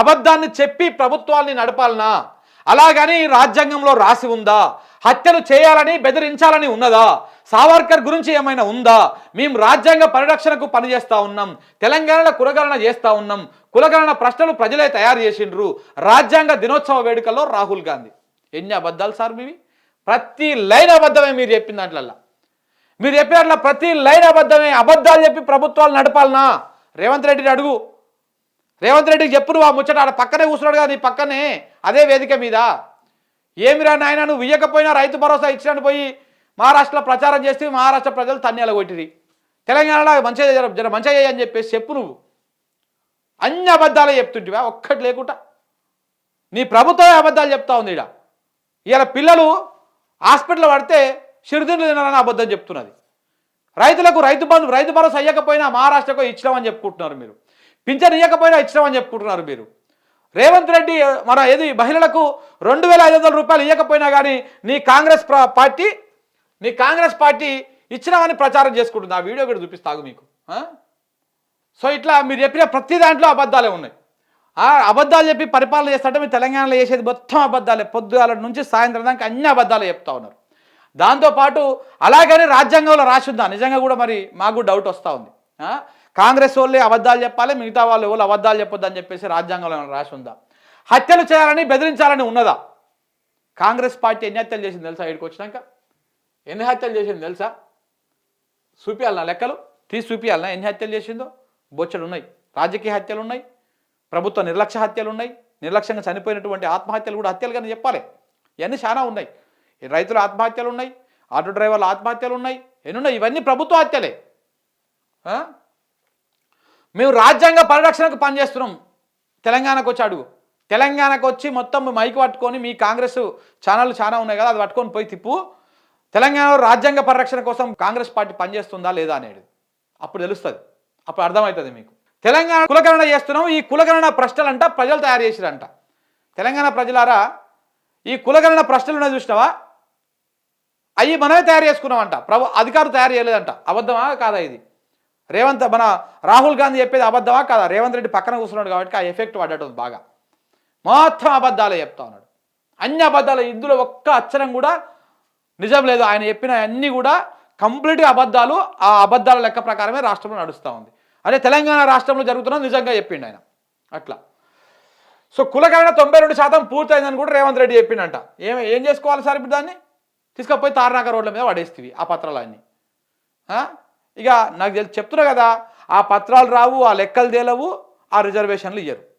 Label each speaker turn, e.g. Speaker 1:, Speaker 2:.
Speaker 1: అబద్ధాన్ని చెప్పి ప్రభుత్వాన్ని నడపాలనా? అలాగని రాజ్యాంగంలో రాసి ఉందా? హత్యలు చేయాలని బెదిరించాలని ఉన్నదా? సావర్కర్ గురించి ఏమైనా ఉందా? మేము రాజ్యాంగ పరిరక్షణకు పనిచేస్తా ఉన్నాం తెలంగాణలో కులగణన చేస్తా ఉన్నాం కులగణన ప్రశ్నలు ప్రజలే తయారు చేసిండ్రు. రాజ్యాంగ దినోత్సవ వేడుకల్లో రాహుల్ గాంధీ. ఎన్ని అబద్ధాలు సార్ మీవి? ప్రతి లైన్ అబద్ధమే మీరు చెప్పిన దాంట్లల్లా. మీరు చెప్పినట్ల ప్రతి లైన్ అబద్ధమే అబద్ధాలు చెప్పి ప్రభుత్వాలు నడపాలనా? రేవంత్ రెడ్డిని అడుగు. రేవంత్ రెడ్డికి చెప్పు నువ్వు ఆ ముచ్చట ఆడ పక్కనే కూర్చున్నాడు కదా నీ పక్కనే అదే వేదిక మీద. ఏమిరా నాయన నువ్వు ఇయ్యకపోయినా రైతు భరోసా ఇచ్చినట్టు పోయి మహారాష్ట్రలో ప్రచారం చేస్తే మహారాష్ట్ర ప్రజలు తన్నేల కొట్టిరి. తెలంగాణలో మంచిగా జర మంచిగా చేయని అని చెప్పేసి చెప్పు నువ్వు. అన్ని అబద్ధాలే చెప్తుంటివా? ఒక్కటి లేకుండా. నీ ప్రభుత్వమే అబద్ధాలు చెప్తా ఉంది ఇడ ఇలా పిల్లలు హాస్పిటల్ పడితే చిరుతిండ్లు తినాలని అబద్ధం చెప్తున్నది. రైతులకు రైతు బంధు రైతు భరోసా అయ్యకపోయినా మహారాష్ట్రకు ఇచ్చినామని చెప్పుకుంటున్నారు మీరు. పింఛన్ ఇవ్వకపోయినా ఇచ్చినామని చెప్పుకుంటున్నారు మీరు. రేవంత్ రెడ్డి మన ఏది మహిళలకు రెండు వేల ఐదు వందల రూపాయలు ఇవ్వకపోయినా కానీ నీ కాంగ్రెస్ పార్టీ నీ కాంగ్రెస్ పార్టీ ఇచ్చినామని ప్రచారం చేసుకుంటుంది. ఆ వీడియో కూడా చూపిస్తాగు మీకు. సో ఇట్లా మీరు చెప్పిన ప్రతి దాంట్లో అబద్ధాలే ఉన్నాయి. ఆ అబద్ధాలు చెప్పి పరిపాలన చేస్తుంటే మీరు తెలంగాణలో చేసేది మొత్తం అబద్ధాలే. పొద్దుగాల నుంచి సాయంత్రం దాకా అన్ని అబద్ధాలే చెప్తా ఉన్నారు. దాంతోపాటు అలాగని రాజ్యాంగంలో రాసి ఉందా? నిజంగా కూడా మరి మాకు డౌట్ వస్తూ ఉంది. కాంగ్రెస్ వాళ్ళే అబద్ధాలు చెప్పాలి మిగతా వాళ్ళు ఎవరు అబద్ధాలు చెప్పొద్దు అని చెప్పేసి రాజ్యాంగంలో రాసి ఉందా? హత్యలు చేయాలని బెదిరించాలని ఉన్నదా? కాంగ్రెస్ పార్టీ ఎన్ని హత్యలు చేసింది తెలుసా ఇక్కడికి వచ్చినాక? ఎన్ని హత్యలు చేసింది తెలుసా? చూపియాలనా లెక్కలు? తీసి చూపియాలనా? ఎన్ని హత్యలు చేసిందో? బొచ్చలు ఉన్నాయి. రాజకీయ హత్యలు ఉన్నాయి. ప్రభుత్వ నిర్లక్ష్య హత్యలు ఉన్నాయి. నిర్లక్ష్యంగా చనిపోయినటువంటి ఆత్మహత్యలు కూడా హత్యలు కానీ చెప్పాలి. ఇవన్నీ చాలా ఉన్నాయి. రైతుల ఆత్మహత్యలు ఉన్నాయి. ఆటో డ్రైవర్ల ఆత్మహత్యలు ఉన్నాయి. ఎన్ని ఉన్నాయి? ఇవన్నీ ప్రభుత్వ హత్యలే. మేము రాజ్యాంగ పరిరక్షణకు పనిచేస్తున్నాం. తెలంగాణకు వచ్చి అడుగు. తెలంగాణకు వచ్చి మొత్తం మైక్ పట్టుకొని మీ కాంగ్రెస్ ఛానళ్ళు చాలా ఉన్నాయి కదా అది పట్టుకొని పోయి తిప్పు. తెలంగాణలో రాజ్యాంగ పరిరక్షణ కోసం కాంగ్రెస్ పార్టీ పనిచేస్తుందా లేదా అనేది. అప్పుడు తెలుస్తుంది. అప్పుడు అర్థమవుతుంది మీకు. తెలంగాణ కులగణన చేస్తున్నాం ఈ కులగణన ప్రశ్నలంట ప్రజలు తయారు చేసిరంట. తెలంగాణ ప్రజలారా ఈ కులగణన ప్రశ్నలు ఉన్నది చూసినావా? అవి మనమే తయారు చేసుకున్నామంట. ప్రభు అధికారులు తయారు చేయలేదంట. అబద్ధమా కాదా ఇది? రేవంత్ మన రాహుల్ గాంధీ చెప్పేది అబద్ధమా కాదా? రేవంత్ రెడ్డి పక్కన కూర్చున్నాడు కాబట్టి ఆ ఎఫెక్ట్ పడ్డట్టు బాగా. మొత్తం అబద్ధాలే చెప్తా ఉన్నాడు. అన్ని అబద్ధాలు ఇందులో ఒక్క అక్షరం కూడా నిజం లేదు. ఆయన చెప్పిన అన్నీ కూడా కంప్లీట్గా అబద్ధాలు ఆ అబద్ధాల లెక్క ప్రకారమే రాష్ట్రంలో నడుస్తూ ఉంది. అదే తెలంగాణ రాష్ట్రంలో జరుగుతున్న నిజంగా చెప్పిండు ఆయన. అట్లా. సో కులగణన తొంభై రెండు శాతం పూర్తయిందని కూడా రేవంత్ రెడ్డి చెప్పిండంట. ఏం ఏం చేసుకోవాలి సార్ ఇప్పుడు దాన్ని? తీసుకపోయి తారనాక రోడ్ల మీద పడేస్తుంది ఆ పత్రాలన్నీ. ఇక నాకు తెలిసి చెప్తున్నా కదా ఆ పత్రాలు రావు ఆ లెక్కలు తేలవు ఆ రిజర్వేషన్లు ఇయ్యరు.